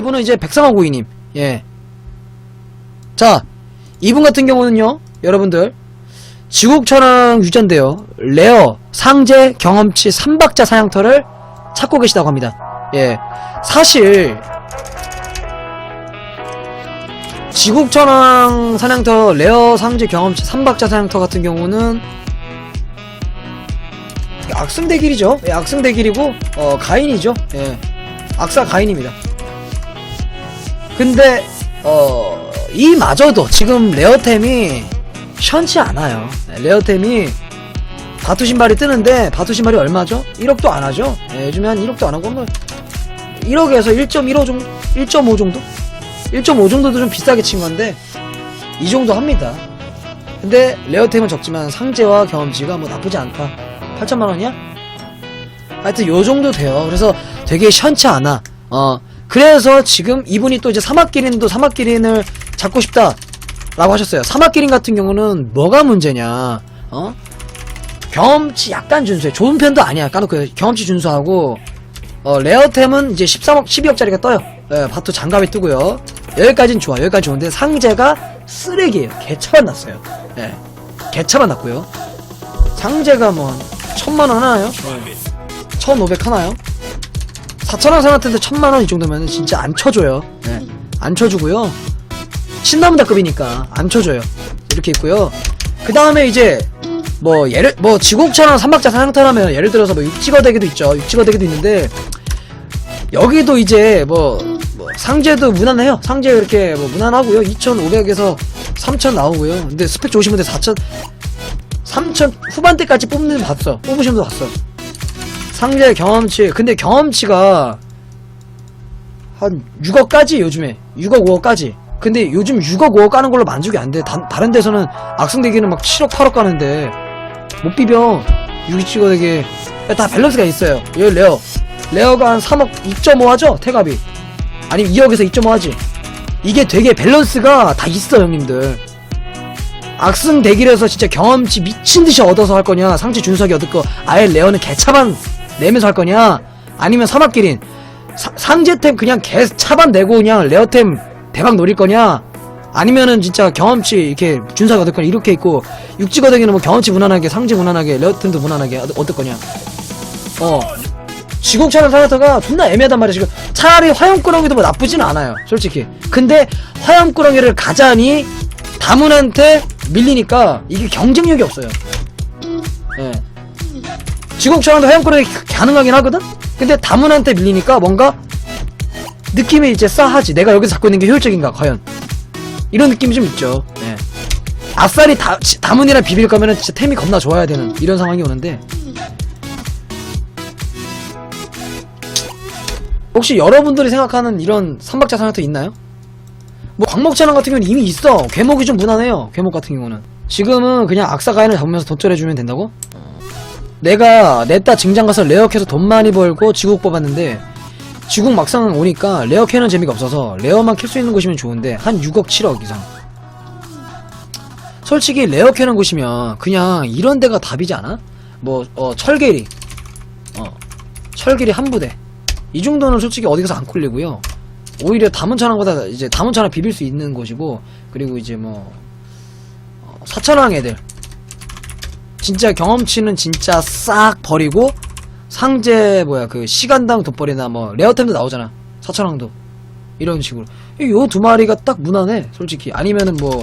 이분은 이제 백상화 고이님. 예. 자, 이분 같은 경우는요, 여러분들. 지국천왕 유전데요. 레어, 상제, 경험치, 삼박자 사냥터를 찾고 계시다고 합니다. 예. 사실, 지국천왕 사냥터, 레어, 상제, 경험치, 삼박자 사냥터 같은 경우는 악승대길이죠. 예, 악승대길이고, 어, 가인이죠. 예. 악사 가인입니다. 근데, 어, 이마저도 지금 레어템이 시원치 않아요. 네, 레어템이 바투 신발이 뜨는데, 바투 신발이 얼마죠? 1억도 안 하죠? 예, 요즘에 한 1억도 안 하고, 뭐, 1억에서 1.15 정도? 1.5 정도? 1.5 정도도 좀 비싸게 친 건데, 이 정도 합니다. 근데, 레어템은 적지만 상제와 경험치가 뭐 나쁘지 않다. 8천만 원이야? 하여튼 요 정도 돼요. 그래서 되게 시원치 않아. 어, 그래서 지금 이분이 또 이제 사막기린도 사막기린을 잡고 싶다. 라고 하셨어요. 사막기린 같은 경우는 뭐가 문제냐. 어? 경험치 약간 준수해. 좋은 편도 아니야. 까놓고 경험치 준수하고, 어, 레어템은 이제 13억, 12억짜리가 떠요. 예, 바토 장갑이 뜨고요. 여기까진 좋아. 여기까지 좋은데 상제가 쓰레기예요. 개차만 났어요. 예. 개차만 났고요. 상제가 뭐, 천만 원 하나요? 예. 1,500 하나요? 4천원 사람한테 천만원 이 정도면 진짜 안 쳐줘요. 예. 안 쳐주고요. 신나무다급이니까 안 쳐줘요. 이렇게 있고요. 그 다음에 이제 뭐 예를 뭐 지국처럼 삼박자 사냥터라면 예를 들어서 뭐 육지거 대기도 있죠. 육지거 대기도 있는데 여기도 이제 뭐, 뭐 상제도 무난해요. 상제 이렇게 뭐 무난하고요. 2,500에서 3,000 나오고요. 근데 스펙 좋으신 분들 4,000 3,000 후반대까지 뽑는 분 봤어. 뽑으신 분도 봤어. 상제 경험치 근데 경험치가 한 6억까지 요즘에 6억 5억까지. 근데 요즘 6억 5억 까는 걸로 만족이 안돼. 다른 데서는 악성대기는 막 7억 8억 까는데 못 비벼. 6위 찍어대기 다 밸런스가 있어요. 여기 레어. 레어가 한 3억 2.5 하죠? 태갑이 아니면 2억에서 2.5 하지. 이게 되게 밸런스가 다 있어 형님들. 악승 대기에서 진짜 경험치 미친듯이 얻어서 할 거냐. 상체 준석이 얻을 거. 아예 레어는 개차반 내면서 할 거냐? 아니면 사막기린 사- 상제템 그냥 개 차반 내고 그냥 레어템 대박 노릴 거냐? 아니면은 진짜 경험치 이렇게 준석이 얻을 거냐? 이렇게 있고 육지거덕이는 뭐 경험치 무난하게 상제 무난하게 레어템도 무난하게 얻- 얻을 거냐? 어. 지공차는 사야타가 존나 애매하단 말이야 지금. 차라리 화염꾸러기도 뭐 나쁘진 않아요 솔직히. 근데 화염꾸러기를 가자니 다문한테 밀리니까 이게 경쟁력이 없어요. 예 지공차랑도 화염꾸러기 가능하긴 하거든? 근데 다문한테 밀리니까 뭔가 느낌이 이제 싸하지. 내가 여기서 잡고 있는 게 효율적인가 과연? 이런 느낌이 좀 있죠. 예 아싸리 다, 지- 다문이랑 비빌 거면은 진짜 템이 겁나 좋아야 되는 이런 상황이 오는데. 혹시 여러분들이 생각하는 이런 삼박자 사냥터 있나요? 뭐 광목차랑 같은 경우는 이미 있어. 괴목이 좀 무난해요. 괴목 같은 경우는. 지금은 그냥 악사 가인을 잡으면서 덧절해주면 된다고? 내가 냈다 증장 가서 레어 캐서 돈 많이 벌고 지국 뽑았는데 지국 막상 오니까 레어 캐는 재미가 없어서 레어만 캘 수 있는 곳이면 좋은데 한 6억 7억 이상. 솔직히 레어 캐는 곳이면 그냥 이런 데가 답이지 않아? 뭐 어, 철계리. 어 철계리 한 부대. 이 정도는 솔직히 어디 가서 안 콜리고요. 오히려 다문차랑보다 이제 다문차랑 비빌 수 있는 곳이고 그리고 이제 뭐 어, 사천왕 애들 진짜 경험치는 진짜 싹 버리고 상제 뭐야 그 시간당 돋벌이나 뭐 레어템도 나오잖아. 사천왕도. 이런 식으로. 요 두 마리가 딱 무난해 솔직히. 아니면은 뭐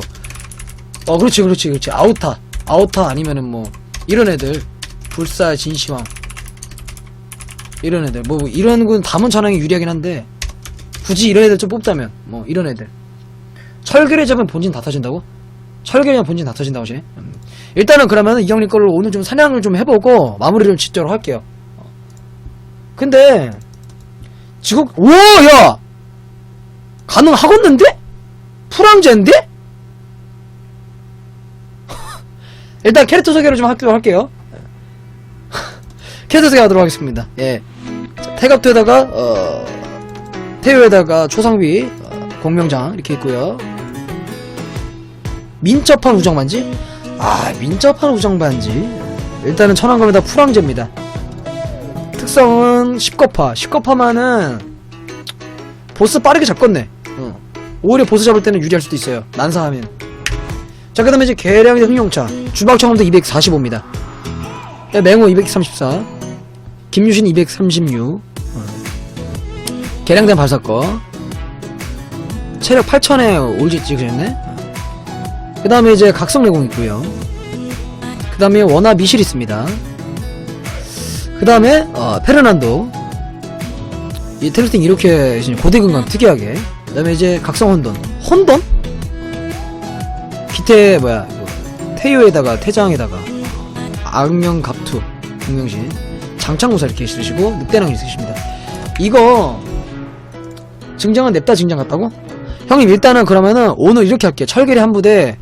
어 그렇지 그렇지 그렇지. 아우타. 아우타 아니면은 뭐 이런 애들. 불사 진시황. 이런 애들. 뭐 이런 건 다문천왕이 유리하긴 한데 굳이 이런 애들 좀 뽑자면 뭐 이런 애들. 철계를 잡으면 본진 다 터진다고? 철계랑 본진 다 터진다고 하시네 음. 일단은 그러면 이 형님 걸로 오늘 좀 사냥을 좀 해보고 마무리를 짓도록 할게요 어. 근데 지금 오야 가능하겠는데? 풀함제인데? 일단 캐릭터 소개를 좀 하도록 할게요 캐릭터 소개하도록 하겠습니다 예 자, 태갑토에다가 어 태요에다가 초상비 어, 공명장 이렇게 있고요 민첩한 우정반지 아 민첩한 우정반지 일단은 천왕검에다 풀왕제입니다 특성은 10거파 10거파만은 보스 빠르게 잡겠네. 어. 오히려 보스 잡을 때는 유리할 수도 있어요. 난사하면. 자, 그 다음에 이제 계량대 흥용차. 주박청음도 245입니다. 맹호 234. 김유신 236. 어. 계량된 발사거. 체력 8000에 올지 찍으셨네. 그 다음에 이제 각성내공 있고요. 그 다음에 원화 미실 있습니다. 그 다음에 어, 페르난도 이 테르팅 이렇게 고대근강 특이하게 그 다음에 이제 각성 혼돈 혼돈? 기태 뭐야 이거, 태요에다가 태장에다가 악명 갑투 공명신 장창고사 이렇게 쓰시고 늑대랑 있으십니다 이거 증장은 냅다 증장 같다고? 형님 일단은 그러면은 오늘 이렇게 할게요 철결이 한 부대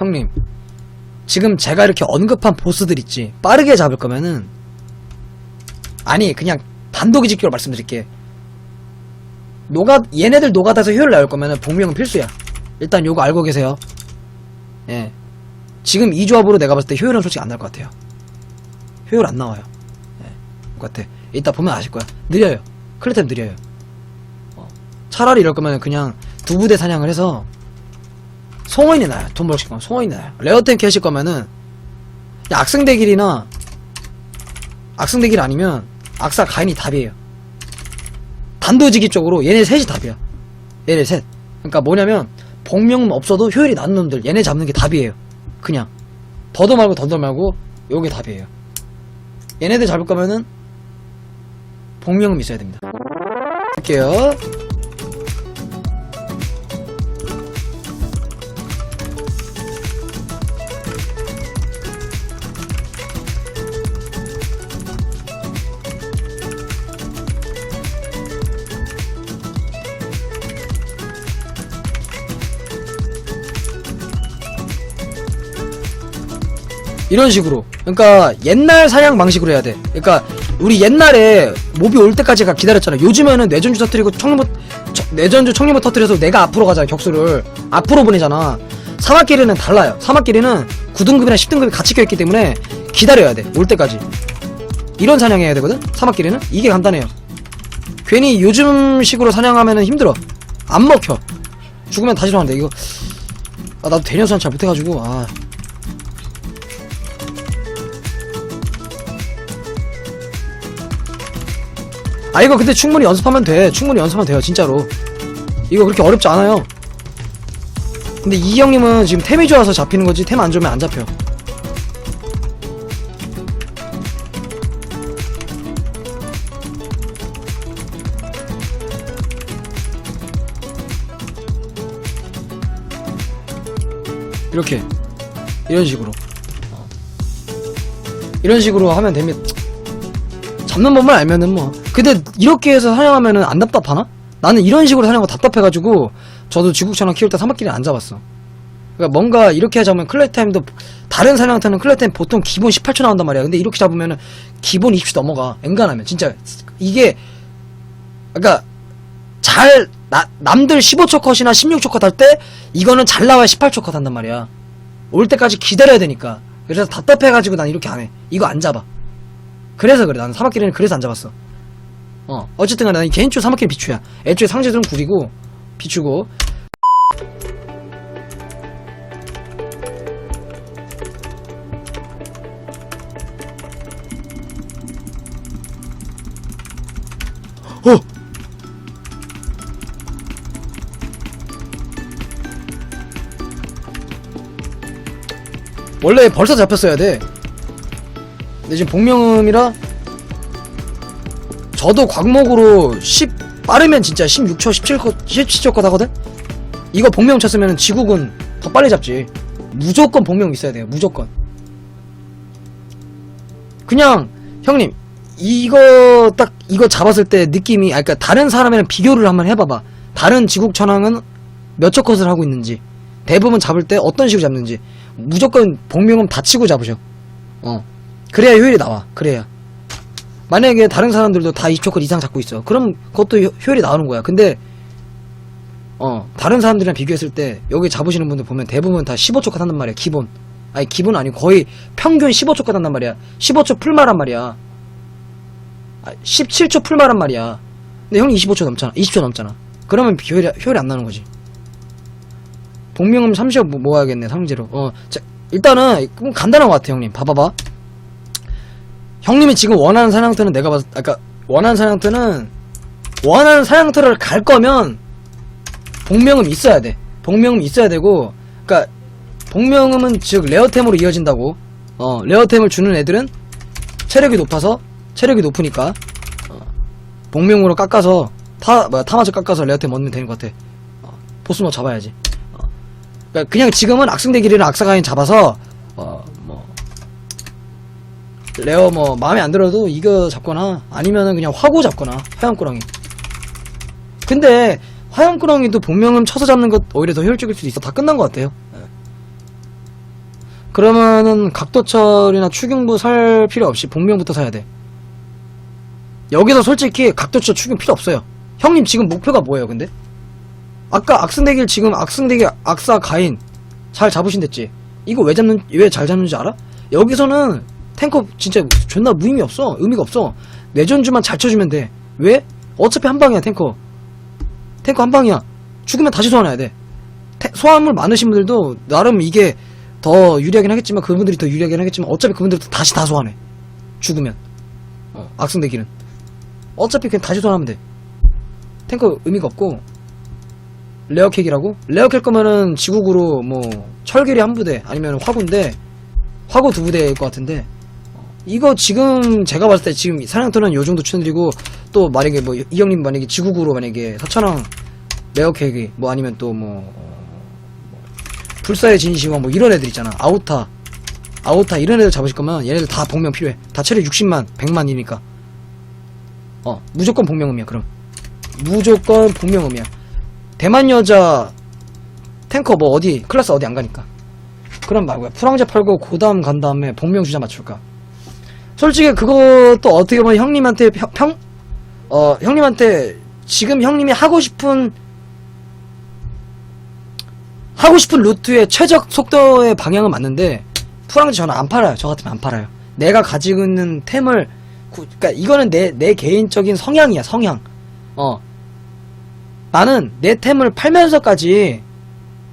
형님 지금 제가 이렇게 언급한 보스들 있지 빠르게 잡을 거면은 아니 그냥 단독이 직교로 말씀드릴게. 노가 얘네들 노가다에서 효율 나올 거면은 복명은 필수야. 일단 요거 알고 계세요. 예. 지금 이 조합으로 내가 봤을 때 효율은 솔직히 안 나올 것 같아요. 효율 안 나와요. 예, 것 같아. 이따 보면 아실 거야. 느려요. 클리템 느려요. 어, 차라리 이럴 거면 그냥 두 부대 사냥을 해서 송어인이 나요. 돈 벌실 거면 송어인이 나요. 레어템 하실 거면은 야, 악성대길이나 악성대길 아니면 악사 가인이 답이에요. 단도직입 적으로 얘네 셋이 답이야. 얘네 셋. 그러니까 뭐냐면 복명 없어도 효율이 낮은 놈들 얘네 잡는 게 답이에요. 그냥 더도 말고 더도 말고 요게 답이에요. 얘네들 잡을 거면은 복명은 있어야 됩니다. 할게요. 이런 식으로. 그러니까 옛날 사냥 방식으로 해야 돼. 그러니까 우리 옛날에 몹이 올 때까지 가 기다렸잖아. 요즘에는 내전주 터뜨리고 청림부 청- 내전주 청림부 터뜨려서 내가 앞으로 가잖아. 격수를 앞으로 보내잖아. 사막길이는 달라요. 사막길이는 9등급이나 10등급이 같이 껴있기 때문에 기다려야 돼. 올 때까지. 이런 사냥해야 되거든. 사막길이는 이게 간단해요. 괜히 요즘 식으로 사냥하면은 힘들어. 안 먹혀. 죽으면 다시 돌아온다. 이거 아 나도 대녀선 잘 못해가지고 아. 아 이거 근데 충분히 연습하면 돼. 충분히 연습하면 돼요 진짜로. 이거 그렇게 어렵지 않아요. 근데 이 형님은 지금 템이 좋아서 잡히는 거지 템 안 좋으면 안 잡혀 이렇게. 이런 식으로. 어. 이런 식으로 하면 됩니다. 잡는 법만 알면은 뭐. 근데 이렇게 해서 사냥하면은 안 답답하나? 나는 이런 식으로 사냥하고 답답해가지고 저도 지국천왕 키울 때 사막길을 안 잡았어. 그러니까 뭔가 이렇게 잡으면 클레이 타임도 다른 사냥한테는 클레이 타임 보통 기본 18초 나온단 말이야. 근데 이렇게 잡으면은 기본 20초 넘어가. 엔간하면 진짜 이게 그러니까 잘 나, 남들 15초 컷이나 16초 컷 할 때 이거는 잘 나와야 18초 컷 한단 말이야. 올 때까지 기다려야 되니까. 그래서 답답해가지고 난 이렇게 안 해. 이거 안 잡아. 그래서 그래 나는 사막길이는 그래서 안 잡았어 어. 어쨌든 간에 나는 개인적으로 사막길 비추야. 애초에 상제들은 구리고 비추고. 어! 원래 벌써 잡혔어야 돼. 근데 지금 복명음이라 저도 광목으로 10 빠르면 진짜 16초 17컷 17컷 하거든? 이거 복명 쳤으면 지국은 더 빨리 잡지. 무조건 복명 있어야 돼요 무조건. 그냥 형님 이거 딱 이거 잡았을 때 느낌이 아 그러니까 다른 사람이랑 비교를 한번 해봐봐. 다른 지국 천왕은 몇 초 컷을 하고 있는지 대부분 잡을 때 어떤 식으로 잡는지. 무조건 복명음 다 치고 잡으셔. 어. 그래야 효율이 나와. 그래야. 만약에 다른 사람들도 다 2초 컷 이상 잡고 있어. 그럼 그것도 효- 효율이 나오는 거야. 근데 어 다른 사람들이랑 비교했을 때 여기 잡으시는 분들 보면 대부분 다 15초 컷 한단 말이야. 기본. 아니 기본 아니고 거의 평균 15초 컷 한단 말이야. 15초 풀마란 말이야. 아, 17초 풀마란 말이야. 근데 형이 25초 넘잖아. 20초 넘잖아. 그러면 효율이, 효율이 안 나는 거지. 복명음 30초 모- 모아야겠네, 상제로. 어, 자, 일단은, 간단한 것 같아, 형님. 봐봐봐. 형님이 지금 원하는 사냥터는 내가 봤을 때, 아까, 원하는 사냥터는, 원하는 사냥터를 갈 거면, 복명음 있어야 돼. 복명음 있어야 되고, 그니까, 복명음은 즉, 레어템으로 이어진다고. 어, 레어템을 주는 애들은, 체력이 높아서, 체력이 높으니까, 어, 복명으로 깎아서, 타, 뭐야, 타마저 깎아서 레어템 얻으면 되는 것 같아. 어, 보스모 잡아야지. 어. 그러니까 그냥 지금은 악승대기리랑 악사가인 잡아서, 레어 뭐, 마음에 안 들어도 이거 잡거나, 아니면은 그냥 화고 잡거나, 화염꾸러기. 근데, 화염꾸러기도 본명음 쳐서 잡는 것 오히려 더 효율적일 수도 있어. 다 끝난 것 같아요. 예. 그러면은 각도철이나 추경부 살 필요 없이 본명부터 사야 돼. 여기서 솔직히 각도철 추경 필요 없어요. 형님 지금 목표가 뭐예요, 근데? 아까 악승대길 지금 악승대길 악사 가인 잘 잡으신댔지? 이거 왜 잡는 왜 잘 잡는지 알아? 여기서는 탱커 진짜 존나 무의미 없어. 의미가 없어. 내전주만 잘 쳐주면 돼. 왜? 어차피 한 방이야 탱커. 탱커 한 방이야. 죽으면 다시 소환해야 돼. 태- 소환물 많으신 분들도 나름 이게 더 유리하긴 하겠지만 그분들이 더 유리하긴 하겠지만 어차피 그분들도 다시 다 소환해. 죽으면. 어, 악승대기는. 어차피 그냥 다시 소환하면 돼. 탱커 의미가 없고 레어킥이라고? 레어킥 거면은 지국으로 뭐 철길이 한 부대 아니면 화구인데 화구 두 부대일 것 같은데 어, 이거 지금 제가 봤을 때 지금 사냥터는 요 정도 추천드리고 또 만약에 뭐 이 형님 만약에 지국으로 만약에 사천왕 레어킥이 뭐 아니면 또뭐 불사의 진시황 뭐 이런 애들 있잖아. 아우타. 아우타 이런 애들 잡으실 거면 얘네들 다 복명 필요해. 다 체력 60만 100만이니까. 어 무조건 복명음이야 그럼. 무조건 복명음이야. 대만 여자 탱커 뭐 어디 클래스 어디 안 가니까. 그럼 말고요 풀황제 팔고 고담 간 다음에 복명 주자 맞출까 솔직히 그것도 어떻게 보면 형님한테 평, 평- 어 형님한테 지금 형님이 하고 싶은 하고 싶은 루트의 최적 속도의 방향은 맞는데 풀황제 저는 안 팔아요 저 같으면 안 팔아요 내가 가지고 있는 템을 구- 그러니까 이거는 내 내 개인적인 성향이야 성향 어 나는 내 템을 팔면서까지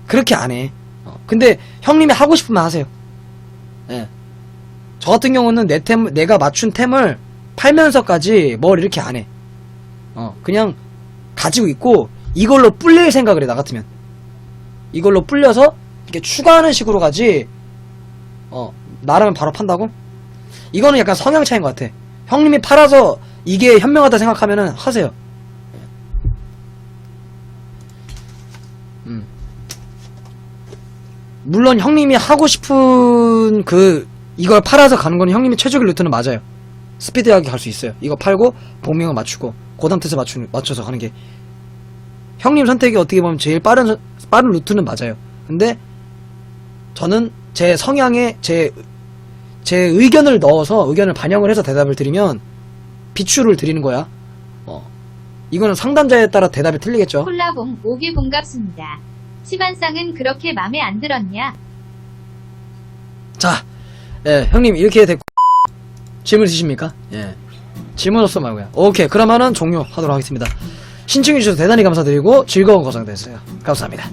그렇게 안 해. 어, 근데 형님이 하고 싶으면 하세요. 예. 저 같은 경우는 내 템, 내가 맞춘 템을 팔면서까지 뭘 이렇게 안 해. 어, 그냥 가지고 있고 이걸로 불릴 생각을 해, 나 같으면. 이걸로 불려서 이렇게 추가하는 식으로 가지, 어, 나라면 바로 판다고? 이거는 약간 성향 차이인 것 같아. 형님이 팔아서 이게 현명하다 생각하면은 하세요. 음. 물론 형님이 하고 싶은 그 이걸 팔아서 가는 건 형님이 최적의 루트는 맞아요. 스피드하게 갈 수 있어요. 이거 팔고 복명을 맞추고 고담 뜻에 맞추 맞춰서 가는 게 형님 선택이 어떻게 보면 제일 빠른 선- 빠른 루트는 맞아요. 근데 저는 제 성향에 제 제 의견을 넣어서 의견을 반영을 해서 대답을 드리면 비추를 드리는 거야. 어. 이거는 상담자에 따라 대답이 틀리겠죠. 콜라봉 오기 반갑습니다. 시반상은 그렇게 맘에 안 들었냐? 자, 예, 형님 이렇게 됐고 질문 있으십니까? 예, 질문 없어 말고요. 오케이, 그러면은 종료하도록 하겠습니다. 신청해 주셔서 대단히 감사드리고 즐거운 거상 됐어요. 감사합니다.